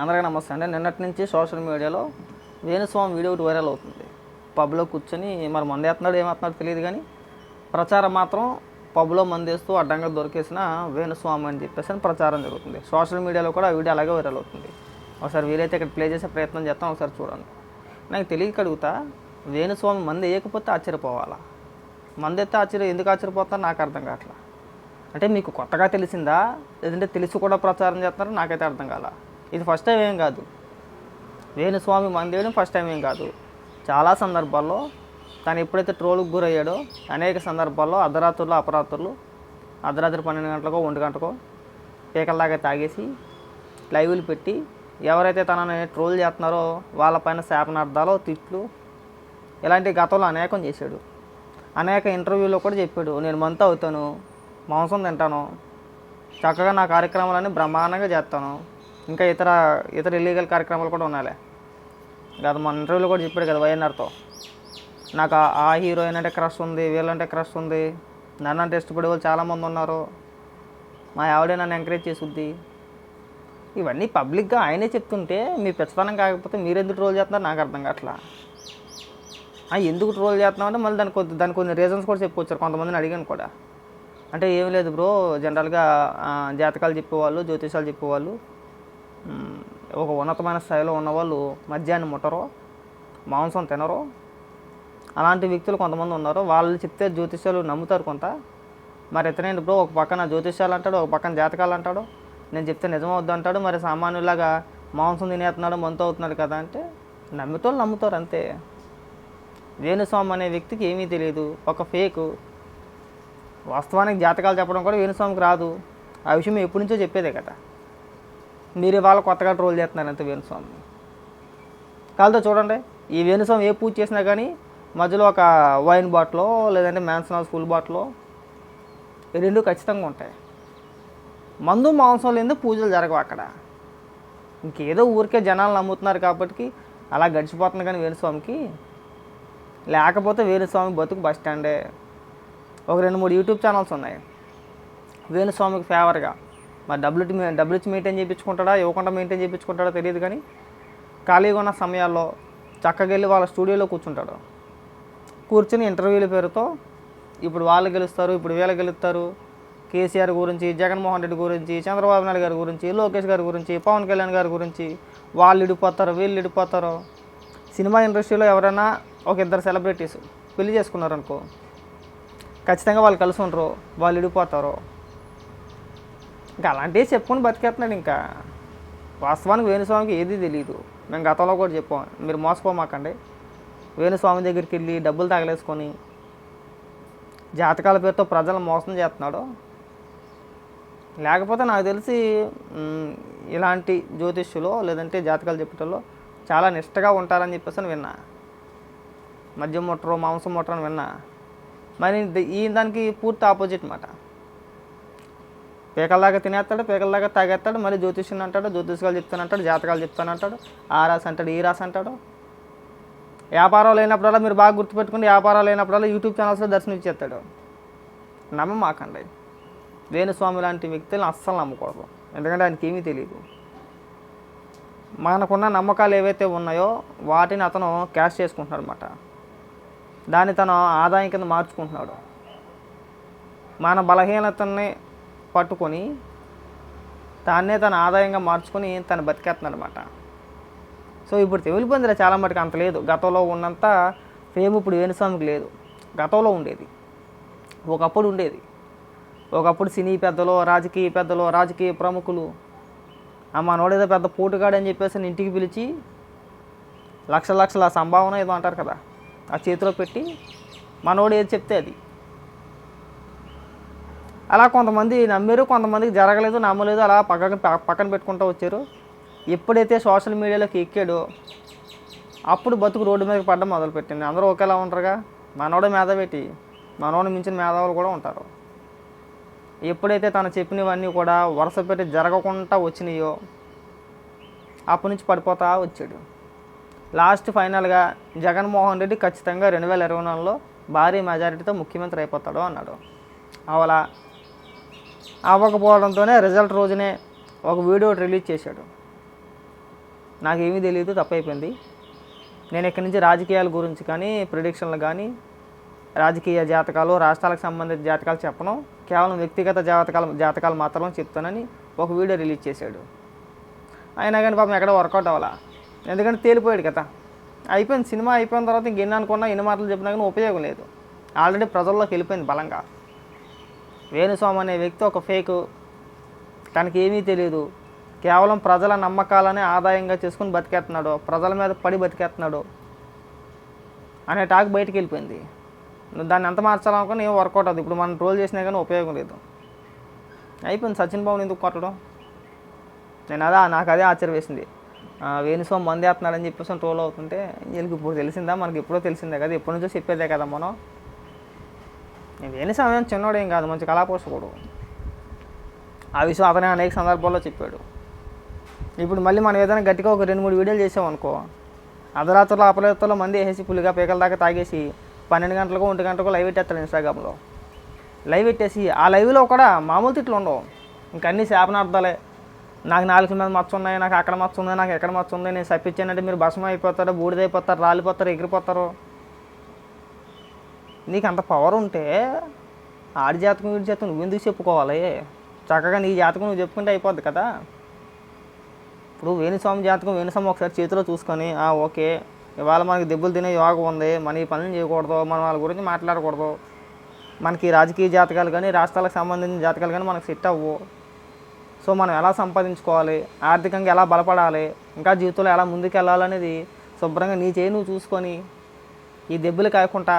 అందరికీ నమస్తే అండి. నిన్నటి నుంచి సోషల్ మీడియాలో వేణుస్వామి వీడియో ఒకటి వైరల్ అవుతుంది. పబ్లో కూర్చొని మరి మంది వేస్తున్నాడు ఏమవుతున్నాడు తెలియదు కానీ ప్రచారం మాత్రం పబ్లో మందేస్తూ అడ్డంగా దొరికేసిన వేణుస్వామి అని చెప్పేసి అని ప్రచారం జరుగుతుంది. సోషల్ మీడియాలో కూడా ఆ వీడియో అలాగే వైరల్ అవుతుంది. ఒకసారి వీలైతే ఇక్కడ ప్లే చేసే ప్రయత్నం చేస్తాం ఒకసారి చూడండి. నాకు తెలియక అడుగుతా వేణుస్వామి మంది వేయకపోతే ఆశ్చర్యపోవాలా? మంది ఆశ్చర్య ఆశ్చర్యం ఎందుకు ఆశ్చర్యపోతారో నాకు అర్థం కావట్లా. అంటే మీకు కొత్తగా తెలిసిందా? లేదంటే తెలిసి కూడా ప్రచారం చేస్తున్నారో? నాకైతే అర్థం కాలా. ఇది ఫస్ట్ టైం ఏం కాదు. వేణుస్వామి మందేయడం ఫస్ట్ టైం ఏం కాదు. చాలా సందర్భాల్లో తను ఎప్పుడైతే ట్రోల్కి గురయ్యాడో అనేక సందర్భాల్లో అర్ధరాత్రులు అపరాత్రులు అర్ధరాత్రి పన్నెండు గంటలకో ఒంటి గంటకో పీకల్లాగా తాగేసి లైవ్లు పెట్టి ఎవరైతే తనని ట్రోల్ చేస్తున్నారో వాళ్ళపైన శాపనార్థాలు తిట్లు ఇలాంటి గతంలో అనేకం చేశాడు. అనేక ఇంటర్వ్యూలో కూడా చెప్పాడు నేను మంత్ అవుతాను మాంసం తింటాను చక్కగా నా కార్యక్రమాలన్నీ బ్రహ్మాండంగా చేస్తాను ఇంకా ఇతర ఇతర ఇల్లీగల్ కార్యక్రమాలు కూడా ఉన్నాయిలే. గత మన ఇంటర్వ్యూలో కూడా చెప్పాడు కదా వైఎన్ఆర్తో నాకు ఆ- హీరోయిన్ అంటే క్రష్ ఉంది వీళ్ళంటే క్రష్ ఉంది. నన్ను అంటే ఇష్టపడే వాళ్ళు చాలామంది ఉన్నారు. మా ఆవిడే నన్ను ఎంకరేజ్ చేసుద్ది. ఇవన్నీ పబ్లిక్గా ఆయనే చెప్తుంటే మీ పెచ్చతనం కాకపోతే మీరు ఎందుకు ట్రోల్ చేస్తున్నారు? నాకు అర్థం కావట్లా. ఎందుకు ట్రోల్ చేస్తున్నాం అంటే మళ్ళీ దాని కొద్ది దాని కొన్ని రీజన్స్ కూడా చెప్పుకొచ్చారు కొంతమందిని అడిగాను కూడా. అంటే ఏం లేదు బ్రో జనరల్గా జాతకాలు చెప్పేవాళ్ళు జ్యోతిషాలు చెప్పేవాళ్ళు. ఒక ఉన్నతమైన స్థాయిలో ఉన్నవాళ్ళు మద్యాన్ని ముట్టరు మాంసం తినరు అలాంటి వ్యక్తులు కొంతమంది ఉన్నారు. వాళ్ళు చెప్తే జ్యోతిష్యాలు నమ్ముతారు కొంత. మరి ఎత్తనేంటి బ్రో? ఒక పక్కన జ్యోతిష్యాలు అంటాడు ఒక పక్కన జాతకాలు అంటాడు. నేను చెప్తే నిజమవుద్దు అంటాడు. మరి సామాన్యులాగా మాంసం తినేస్తున్నాడు మంతు అవుతున్నాడు కదా అంటే నమ్మితోళ్ళు నమ్ముతారు అంతే. వేణుస్వామి అనే వ్యక్తికి ఏమీ తెలియదు. ఒక ఫేకు. వాస్తవానికి జాతకాలు చెప్పడం కూడా వేణుస్వామికి రాదు. ఆ విషయం ఎప్పటి నుంచో చెప్పేదే కదా. మీరు ఇవాళ కొత్తగా ట్రోల్ చేస్తున్నారు అంతే వేణుస్వామిని కాదు చూడండి ఈ వేణుస్వామి ఏ పూజ చేసినా కానీ మధ్యలో ఒక వైన్ బాటిలో లేదంటే మ్యాన్సన్ హౌస్ ఫుల్ బాటిలో రెండు ఖచ్చితంగా ఉంటాయి. మందు మాంసం లేని పూజలు జరగవు అక్కడ? ఇంకేదో ఊరికే జనాలు నమ్ముతున్నారు కాబట్టి అలా గడిచిపోతుంది కానీ వేణుస్వామికి. లేకపోతే వేణుస్వామి బతుకు బస్ స్టాండే. ఒక రెండు మూడు యూట్యూబ్ ఛానల్స్ ఉన్నాయి. వేణుస్వామికి ఫేవర్గా మరి డబ్బులు డబ్బులు ఇచ్చి మెయింటైన్ చేయించుకుంటాడా? ఇవ్వకుండా మెయింటైన్ చేయించుకుంటాడా తెలియదు కానీ ఖాళీగా ఉన్న సమయాల్లో చక్కగా వెళ్ళి వాళ్ళ స్టూడియోలో కూర్చుంటాడు. కూర్చుని ఇంటర్వ్యూల పేరుతో ఇప్పుడు వాళ్ళు గెలుస్తారు ఇప్పుడు వీళ్ళు గెలుస్తారు. కేసీఆర్ గురించి జగన్మోహన్ రెడ్డి గురించి చంద్రబాబు నాయుడు గారి గురించి లోకేష్ గారి గురించి పవన్ కళ్యాణ్ గారి గురించి వాళ్ళు ఇడిపోతారు వీళ్ళు ఇడిపోతారు. సినిమా ఇండస్ట్రీలో ఎవరైనా ఒక ఇద్దరు సెలబ్రిటీస్ పెళ్ళి చేసుకున్నారనుకో ఖచ్చితంగా వాళ్ళు కలిసి ఉండరు వాళ్ళు ఇడిపోతారు. ఇంకా అలాంటివి చెప్పుకొని బతికేస్తున్నాడు ఇంకా. వాస్తవానికి వేణుస్వామికి ఏది తెలియదు మేము గతంలో కూడా చెప్పాం మీరు మోసపోమాకండి. వేణుస్వామి దగ్గరికి వెళ్ళి డబ్బులు తగలేసుకొని జాతకాల పేరుతో ప్రజలను మోసం చేస్తున్నాడు. లేకపోతే నాకు తెలిసి ఇలాంటి జ్యోతిష్యులో లేదంటే జాతకాలు చెప్పటంలో చాలా నిష్టగా ఉంటారని చెప్పేసి అని విన్నా. మద్యం ముట్టరు మాంసం ముట్టరు అని విన్నా. మరి ఈ దానికి పూర్తి ఆపోజిట్ మాట. పీకల్లాగా తినేస్తాడు పీకల్లాగా తాగేస్తాడు మళ్ళీ జ్యోతిష్యుని అంటాడు జ్యోతిష్యాలు చెప్తానంటాడు జాతకాలు చెప్తానంటాడు ఆ రాసి అంటాడు ఈ రాసి అంటాడు. వ్యాపారం లేనప్పుడల్లా మీరు బాగా గుర్తుపెట్టుకుని వ్యాపారం లేనప్పుడల్లా యూట్యూబ్ ఛానల్స్లో దర్శనం ఇచ్చేస్తాడు నమ్మమాకండి. వేణుస్వామి లాంటి వ్యక్తులను అస్సలు నమ్మకూడదు. ఎందుకంటే ఆయనకి ఏమీ తెలియదు మనకున్న నమ్మకాలు ఏవైతే ఉన్నాయో వాటిని అతను క్యాష్ చేసుకుంటున్నాడు అనమాట దాన్ని తన ఆదాయం కింద మార్చుకుంటున్నాడు. మన బలహీనతని పట్టుకొని దాన్నే తన ఆదాయంగా మార్చుకొని తను బతికేస్తున్నాడు అనమాట సో ఇప్పుడు తెగిలిపోయిందిలే చాలా మటుకు అంత లేదు. గతంలో ఉన్నంత ఫేమ్ ఇప్పుడు వేణుస్వామికి లేదు. గతంలో ఉండేది. ఒకప్పుడు ఉండేది. ఒకప్పుడు సినీ పెద్దలు రాజకీయ పెద్దలు రాజకీయ ప్రముఖులు ఆ మనోడేదో పెద్ద పోటుగాడని చెప్పేసి ఇంటికి పిలిచి లక్ష లక్షల సంభావన ఏదో అంటారు కదా. ఆ చేతిలో పెట్టి మనోడు ఏది చెప్తే అది. అలా కొంతమంది నమ్మారు కొంతమందికి జరగలేదు నమ్మలేదు అలా పక్కన పక్కన పెట్టుకుంటూ వచ్చారు. ఎప్పుడైతే సోషల్ మీడియాలోకి ఎక్కాడో అప్పుడు బతుకు రోడ్డు మీద పడడం మొదలుపెట్టింది. అందరూ ఒకేలా ఉంటారుగా? మనోడు మేధావేటి? మనోడు మించిన మేధావులు కూడా ఉంటారు. ఎప్పుడైతే తను చెప్పినవన్నీ కూడా వరుస పెట్టి జరగకుండా వచ్చినాయో అప్పటి నుంచి పడిపోతా వచ్చాడు. లాస్ట్ ఫైనల్గా జగన్మోహన్ రెడ్డి ఖచ్చితంగా రెండు వేల ఇరవై నాలుగులో భారీ మెజారిటీతో ముఖ్యమంత్రి అయిపోతాడు అన్నాడు. అవలా అవ్వకపోవడంతోనే రిజల్ట్ రోజునే ఒక వీడియో రిలీజ్ చేశాడు. నాకేమీ తెలియదు తప్పైపోయింది. నేను ఇక్కడి నుంచి రాజకీయాల గురించి కానీ ప్రిడిక్షన్లు కానీ రాజకీయ జాతకాలు రాష్ట్రాలకు సంబంధించిన జాతకాలు చెప్పను. కేవలం వ్యక్తిగత జాతకాలు జాతకాలు మాత్రమే చెప్తానని ఒక వీడియో రిలీజ్ చేశాడు. అయినా కానీ పాపం ఎక్కడ వర్కౌట్ అవ్వాలా? ఎందుకంటే తేలిపోయాడు కదా. అయిపోయింది సినిమా అయిపోయిన తర్వాత ఇంకెన్ని అనుకున్నా ఎన్ని మాటలు చెప్పినా కానీ ఉపయోగం లేదు. ఆల్రెడీ ప్రజల్లోకి వెళ్ళిపోయింది బలంగా. వేణుస్వామి అనే వ్యక్తి ఒక ఫేక్. తనకి ఏమీ తెలియదు కేవలం ప్రజల నమ్మకాలనే ఆదాయంగా చేసుకుని బతికేస్తున్నాడు ప్రజల మీద పడి బతికేస్తున్నాడు అనే టాక్ బయటికి వెళ్ళిపోయింది నువ్వు దాన్ని ఎంత మార్చాలనుకుని ఏం వర్కౌట్ అవుతుంది ఇప్పుడు మనం ట్రోల్ చేసినా కానీ ఉపయోగం లేదు. అయిపోయింది సచిన్ బాబుని ఎందుకు కొట్టడం? నేను అదే నాకు అదే ఆశ్చర్య వేసింది. వేణుస్వామి మంది వేస్తున్నాడని చెప్పేసి ట్రోల్ అవుతుంటే వీళ్ళకి ఇప్పుడు తెలిసిందా? మనకి ఎప్పుడో తెలిసిందే కదా. ఎప్పటి నుంచో చెప్పేదే కదా మనం. వేణుస్వామి ఏం చిన్నోడు ఏం కాదు మంచి కళాపోషకుడు. ఆ విషయం అతనే అనేక సందర్భాల్లో చెప్పాడు. ఇప్పుడు మళ్ళీ మనం ఏదైనా గట్టిగా ఒక రెండు మూడు వీడియోలు చేసామనుకో అర్ధరాత్రులు అపరాత్రులు మంది వేసేసి పులిగా పీకల దాకా తాగేసి పన్నెండు గంటలకు ఒంటి గంటలకు లైవ్ పెట్టేస్తారు ఇన్స్టాగ్రామ్లో. లైవ్ పెట్టేసి ఆ లైవ్లో కూడా మామూలు తిట్లు ఉండవు. ఇంక అన్ని శాపనార్థాలే నాకు నాలుగు మీద మచ్చ ఉన్నాయి నాకు అక్కడ మచ్చ ఉంది నాకు ఎక్కడ మచ్చ ఉంది నేను సప్పించానంటే మీరు భస్మం అయిపోతారు బూడిదైపోతారు రాలిపోతారు ఎగిరిపోతారు. నీకు అంత పవర్ ఉంటే ఆడి జాతకం వీడి జాతకం నువ్వు ఎందుకు చెప్పుకోవాలి? చక్కగా నీ జాతకం నువ్వు చెప్పుకుంటే అయిపోద్ది కదా. ఇప్పుడు వేణుస్వామి జాతకం వేణుస్వామి ఒకసారి చేతిలో చూసుకొని "ఆ, ఓకే ఇవాళ మనకి దెబ్బలు తినే యోగం ఉంది మన ఈ పనులు చేయకూడదు మనం వాళ్ళ గురించి మాట్లాడకూడదు. మనకి రాజకీయ జాతకాలు కానీ రాష్ట్రాలకు సంబంధించిన జాతకాలు కానీ మనకు సెట్ అవ్వు. సో మనం ఎలా సంపాదించుకోవాలి? ఆర్థికంగా ఎలా బలపడాలి? ఇంకా జీవితంలో ఎలా ముందుకు వెళ్ళాలనేది శుభ్రంగా నీ చేయి నువ్వు చూసుకొని ఈ దెబ్బలు కాకుండా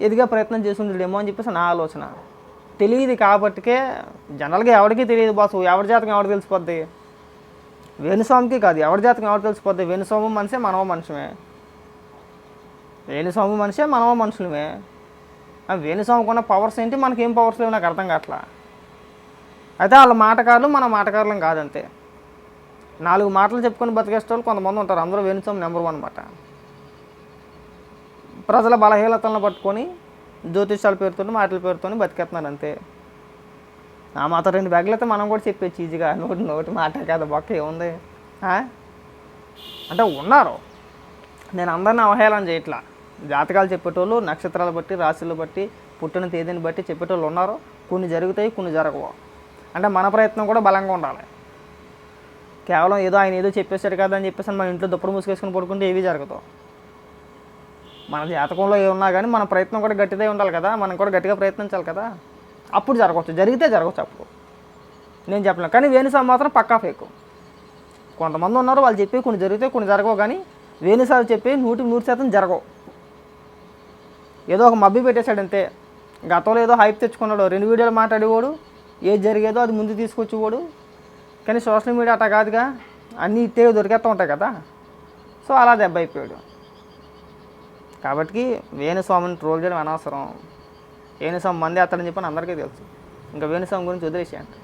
ఎదిగే ప్రయత్నం చేస్తుండేమో అని చెప్పేసి నా ఆలోచన. తెలియదు కాబట్టికే జనరల్గా ఎవరికీ తెలియదు బాసు. ఎవరి జాతకం ఎవరు తెలిసిపోద్ది? వేణుస్వామికి కాదు. ఎవరి జాతకం ఎవరు తెలిసిపోద్ది? వేణుస్వామి మనిషే మనవ మనుషుమే. వేణుస్వామి మనిషే మనవ మనుషులమే. వేణుస్వామికి ఉన్న పవర్స్ ఏంటి? మనకేం పవర్స్ లేవు? నాకు అర్థం కావట్లా? అయితే వాళ్ళ మాటకారులు మన మాటకారులం కాదంతే. నాలుగు మాటలు చెప్పుకొని బతికేసే వాళ్ళు కొంతమంది ఉంటారు. అందరూ వేణుస్వామి నెంబర్ వన్ అనమాట ప్రజల బలహీనతలను పట్టుకొని జ్యోతిష్యాల పేరుతో మాటల పేరుతో బతికేస్తున్నారు అంతే. ఆ మాత్రం రెండు బ్యాగులు అయితే మనం కూడా చెప్పేచ్చు ఈజీగా. నోటి నోటి మాట కదా బొక్క ఏముంది? అంటే ఉన్నారు. నేను అందరిని అవహేళన చేయట్లా. జాతకాలు చెప్పేటోళ్ళు నక్షత్రాలు బట్టి రాశులు బట్టి పుట్టిన తేదీని బట్టి చెప్పేటోళ్ళు ఉన్నారు. కొన్ని జరుగుతాయి కొన్ని జరగవు. అంటే మన ప్రయత్నం కూడా బలంగా ఉండాలి. కేవలం ఏదో ఆయన ఏదో చెప్పేశాడు కదా అని చెప్పేసి మన ఇంట్లో దుప్పటి మూసుకేసుకుని పడుకుంటే ఏవి జరగదు. మన జాతకంలో ఏమున్నా కానీ మన ప్రయత్నం కూడా గట్టిదే ఉండాలి కదా. మనం కూడా గట్టిగా ప్రయత్నించాలి కదా. అప్పుడు జరగవచ్చు. జరిగితే జరగవచ్చు అప్పుడు. నేను చెప్పలేను. కానీ వేణుస్వామి మాత్రం పక్కా ఫేక్. కొంతమంది ఉన్నారు వాళ్ళు చెప్పి కొన్ని జరిగితే కొన్ని జరగవు కానీ వేణుస్వామి చెప్పి నూటికి నూరు శాతం జరగవు. ఏదో ఒక మబ్బి పెట్టేశాడు అంతే. గతంలో ఏదో హైప్ తెచ్చుకున్నాడు. రెండు వీడియోలు మాట్లాడేవాడు. ఏది జరిగేదో అది ముందు తీసుకొచ్చేవాడు. కానీ సోషల్ మీడియా అట్లా కాదుగా. అన్నీ ఇట్టే దొరికేస్తూ ఉంటాయి కదా. సో అలా దెబ్బ అయిపోయాడు. కాబట్టి వేణుస్వామిని ట్రోల్ చేయడం అనవసరం. వేణుస్వామి మంది అతడని చెప్పని అందరికీ తెలుసు. ఇంకా వేణుస్వామి గురించి వదిలేసేయండి.